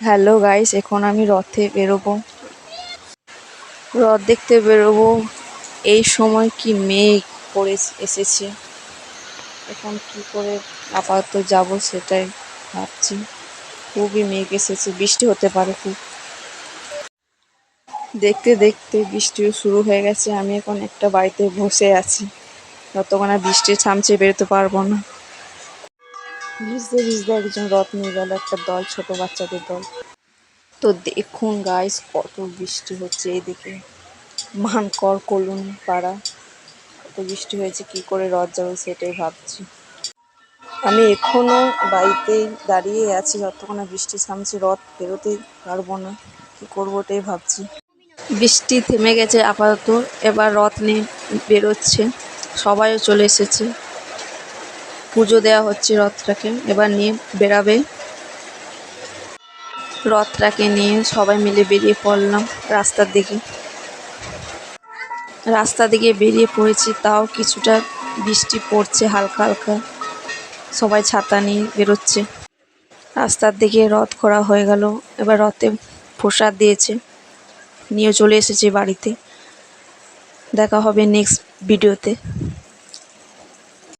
Hello guys, এখন আমি রথে বেরোবো। রথ দেখতে বেরোবো। এই সময় কি মেঘ করে এসেছে। এখন কি করে আপাতত যাব সেটাই ভাবছি। খুবই মেঘ এসেছে, বৃষ্টি হতে পারে খুব। দেখতে দেখতে বৃষ্টিও শুরু হয়ে গেছে। আমি এখন একটা বাড়িতে বসে আছি। যতক্ষণ বৃষ্টি থামছে, বেরোতে পারব না। ভিজতে ভিজতে একজন রথ নিয়ে গেল একটা দল, ছোট বাচ্চাদের দল। তো দেখুন গাইস কত বৃষ্টি হচ্ছে এইদিকে মানকর কলুন পাড়া। কত বৃষ্টি হয়েছে, কি করে রথ যাবে সেটাই ভাবছি। আমি এখনও বাড়িতেই দাঁড়িয়ে আছি, যতক্ষণ বৃষ্টি থামছে রথ বেরোতে পারব না, কি করব ওটাই ভাবছি। বৃষ্টি থেমে গেছে আপাতত, এবার রথ নিয়ে বেরোচ্ছে, সবাইও চলে এসেছে। পুজো দেওয়া হচ্ছে রথটাকে। এবার নিয়ে বেরাবে রথটাকে নিয়ে সবাই মিলে বেরিয়ে পড়লাম রাস্তার দিকে। রাস্তা দিকে বেরিয়ে পড়েছি, তাও কিছুটা বৃষ্টি পড়ছে হালকা হালকা। সবাই ছাতা নিয়ে বেরোচ্ছে। রাস্তার দিকে রথ করা হয়ে গেল, এবার রথে প্রসাদ দিয়েছে। নিয়ে চলে এসেছি বাড়িতে। দেখা হবে নেক্সট ভিডিওতে